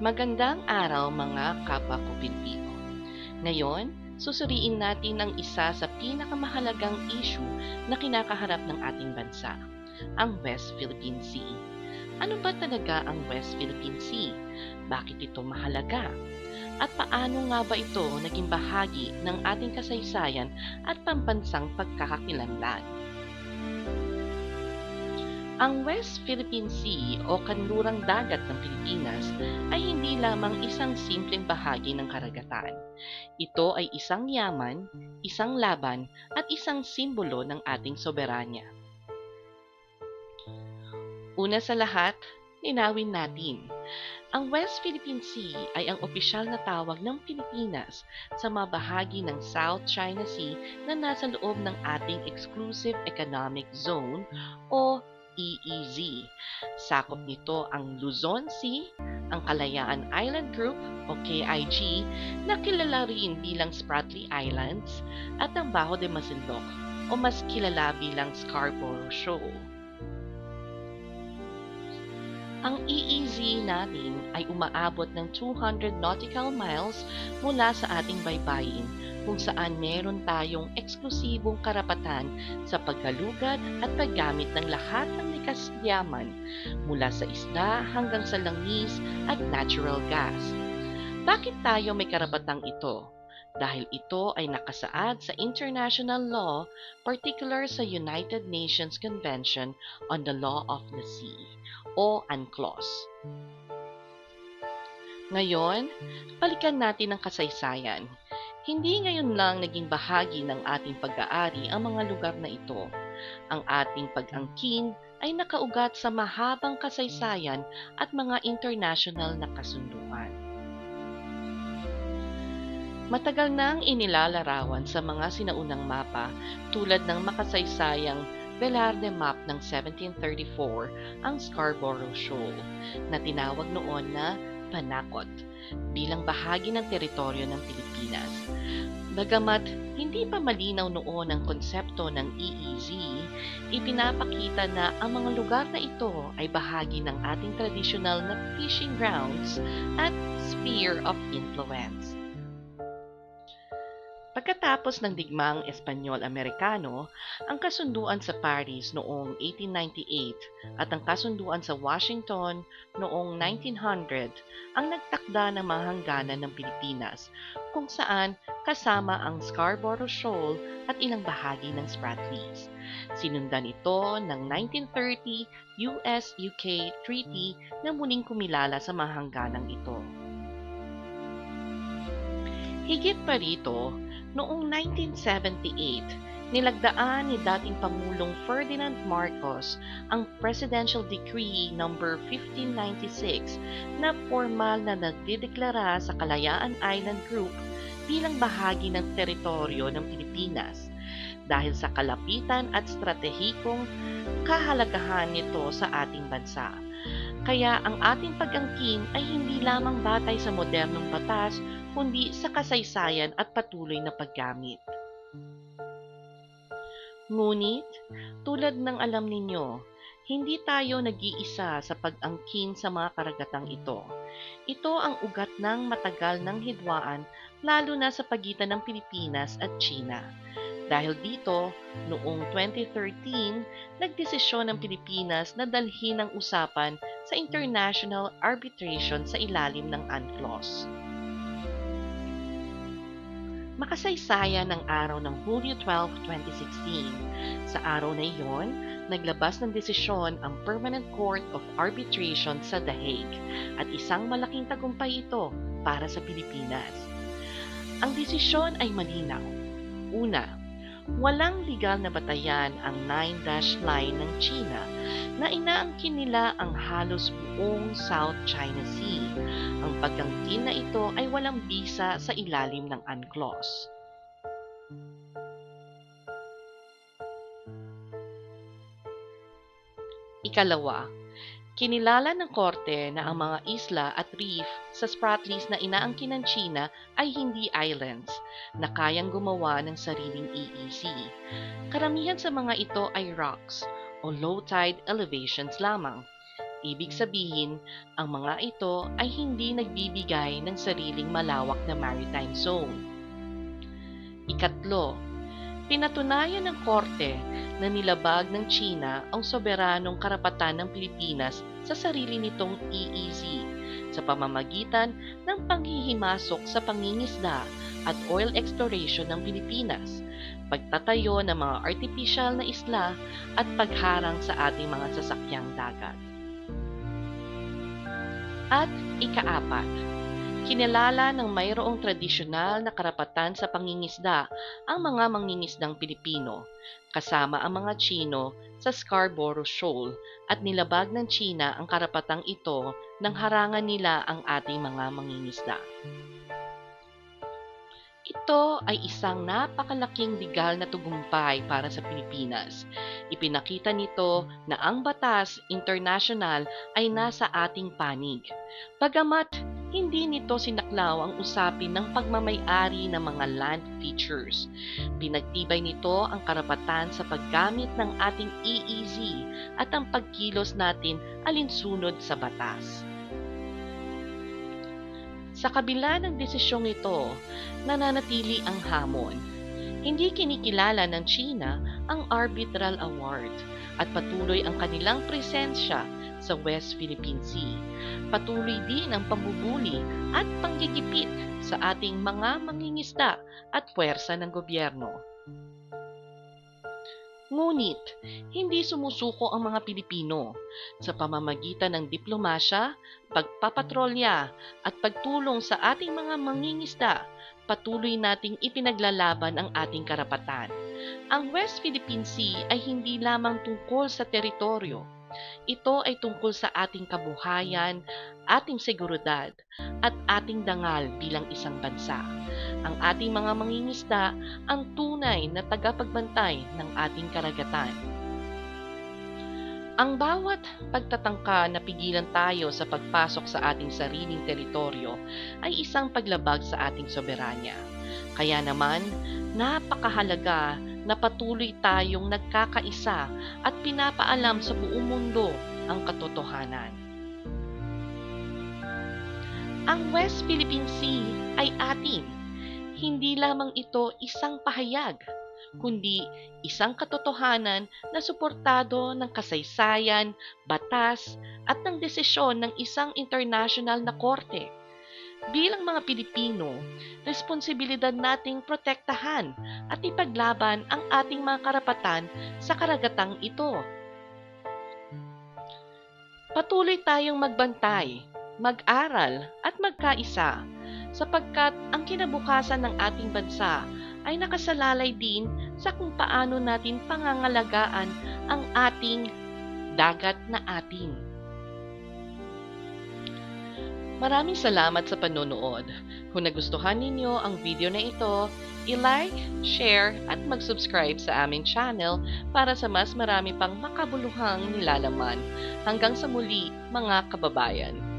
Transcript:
Magandang araw mga kapwa Pilipino. Ngayon, susuriin natin ang isa sa pinakamahalagang issue na kinakaharap ng ating bansa, ang West Philippine Sea. Ano ba talaga ang West Philippine Sea? Bakit ito mahalaga? At paano nga ba ito naging bahagi ng ating kasaysayan at pambansang pagkakakilanlan? Ang West Philippine Sea o kanlurang dagat ng Pilipinas ay hindi lamang isang simpleng bahagi ng karagatan. Ito ay isang yaman, isang laban, at isang simbolo ng ating soberanya. Una sa lahat, linawin natin. Ang West Philippine Sea ay ang opisyal na tawag ng Pilipinas sa mga bahagi ng South China Sea na nasa loob ng ating Exclusive Economic Zone o EEZ. Sakop nito ang Luzon Sea, ang Kalayaan Island Group o KIG na kilala rin bilang Spratly Islands at ang Bajo de Masinloc o mas kilala bilang Scarborough Shoal. Ang EEZ natin ay umaabot ng 200 nautical miles mula sa ating baybayin kung saan meron tayong eksklusibong karapatan sa pagkalugad at paggamit ng lahat ng likas yaman mula sa isda hanggang sa langis at natural gas. Bakit tayo may karapatang ito? Dahil ito ay nakasaad sa international law, particular sa United Nations Convention on the Law of the Sea o UNCLOS. Ngayon, balikan natin ang kasaysayan. Hindi ngayon lang naging bahagi ng ating pag-aari ang mga lugar na ito. Ang ating pag-angkin ay nakaugat sa mahabang kasaysayan at mga international na kasunduan. Matagal nang inilalarawan sa mga sinaunang mapa tulad ng makasaysayang Velarde Map ng 1734 ang Scarborough Shoal na tinawag noon na Panakot bilang bahagi ng teritoryo ng Pilipinas. Bagamat hindi pa malinaw noon ang konsepto ng EEZ, ipinapakita na ang mga lugar na ito ay bahagi ng ating traditional na fishing grounds at sphere of influence. Pagkatapos ng digmang Espanyol-Amerikano, ang kasunduan sa Paris noong 1898 at ang kasunduan sa Washington noong 1900 ang nagtakda ng mga hangganan ng Pilipinas kung saan kasama ang Scarborough Shoal at ilang bahagi ng Spratlys. Sinundan ito ng 1930 US-UK Treaty na muling kumilala sa mga hangganang ito. Higit pa rito, noong 1978, nilagdaan ni dating Pangulong Ferdinand Marcos ang Presidential Decree No. 1596 na formal na nagdideklara sa Kalayaan Island Group bilang bahagi ng teritoryo ng Pilipinas dahil sa kalapitan at stratehikong kahalagahan nito sa ating bansa. Kaya ang ating pag-angkin ay hindi lamang batay sa modernong batas, kundi sa kasaysayan at patuloy na paggamit. Ngunit, tulad ng alam ninyo, hindi tayo nag-iisa sa pag-angkin sa mga karagatang ito. Ito ang ugat ng matagal ng hidwaan lalo na sa pagitan ng Pilipinas at China. Dahil dito, noong 2013, nagdesisyon ng Pilipinas na dalhin ang usapan sa international arbitration sa ilalim ng UNCLOS. Makasaysayan ng araw ng Hulyo 12, 2016. Sa araw na iyon, naglabas ng desisyon ang Permanent Court of Arbitration sa The Hague at isang malaking tagumpay ito para sa Pilipinas. Ang desisyon ay malinaw. Una, walang legal na batayan ang Nine Dash Line ng China na inaangkin nila ang halos buong South China Sea. Ang pagkangkin na ito ay walang bisa sa ilalim ng UNCLOS. Ikalawa, kinilala ng korte na ang mga isla at reef sa Spratlys na inaangkin ng China ay hindi islands na kayang gumawa ng sariling EEZ. Karamihan sa mga ito ay rocks o low tide elevations lamang. Ibig sabihin, ang mga ito ay hindi nagbibigay ng sariling malawak na maritime zone. Ikatlo, pinatunayan ng korte na nilabag ng China ang soberanong karapatan ng Pilipinas sa sarili nitong EEZ sa pamamagitan ng panghihimasok sa pangingisda at oil exploration ng Pilipinas, pagtatayo ng mga artificial na isla at pagharang sa ating mga sasakyang dagat. At ikaapat, kinilala ng mayroong tradisyonal na karapatan sa pangingisda ang mga mangingisdang Pilipino, kasama ang mga Chino sa Scarborough Shoal at nilabag ng China ang karapatang ito nang harangan nila ang ating mga mangingisda. Ito ay isang napakalaking legal na tugumpay para sa Pilipinas. Ipinakita nito na ang batas international ay nasa ating panig. Bagamat hindi nito sinaklaw ang usapin ng pagmamayari ng mga land features. Pinagtibay nito ang karapatan sa paggamit ng ating EEZ at ang pagkilos natin alinsunod sa batas. Sa kabila ng desisyong ito, nananatili ang hamon. Hindi kinikilala ng China ang Arbitral Award at patuloy ang kanilang presensya sa West Philippine Sea. Patuloy din ang pambubuli at panggigipit sa ating mga mangingisda at puwersa ng gobyerno. Ngunit, hindi sumusuko ang mga Pilipino sa pamamagitan ng diplomasya, pagpapatrolya at pagtulong sa ating mga mangingisda, patuloy nating ipinaglalaban ang ating karapatan. Ang West Philippine Sea ay hindi lamang tungkol sa teritoryo. Ito ay tungkol sa ating kabuhayan, ating seguridad, at ating dangal bilang isang bansa. Ang ating mga mangingisda ang tunay na tagapagbantay ng ating karagatan. Ang bawat pagtatangka na pigilan tayo sa pagpasok sa ating sariling teritoryo ay isang paglabag sa ating soberanya. Kaya naman, napakahalaga na patuloy tayong nagkakaisa at pinapaalam sa buong mundo ang katotohanan. Ang West Philippine Sea ay atin. Hindi lamang ito isang pahayag, kundi isang katotohanan na suportado ng kasaysayan, batas, at ng desisyon ng isang international na korte. Bilang mga Pilipino, responsibilidad nating protektahan at ipaglaban ang ating mga karapatan sa karagatang ito. Patuloy tayong magbantay, mag-aral at magkaisa sapagkat ang kinabukasan ng ating bansa ay nakasalalay din sa kung paano natin pangangalagaan ang ating dagat na atin. Maraming salamat sa panonood. Kung nagustuhan ninyo ang video na ito, i-like, share, at mag-subscribe sa aming channel para sa mas marami pang makabuluhang nilalaman. Hanggang sa muli, mga kababayan.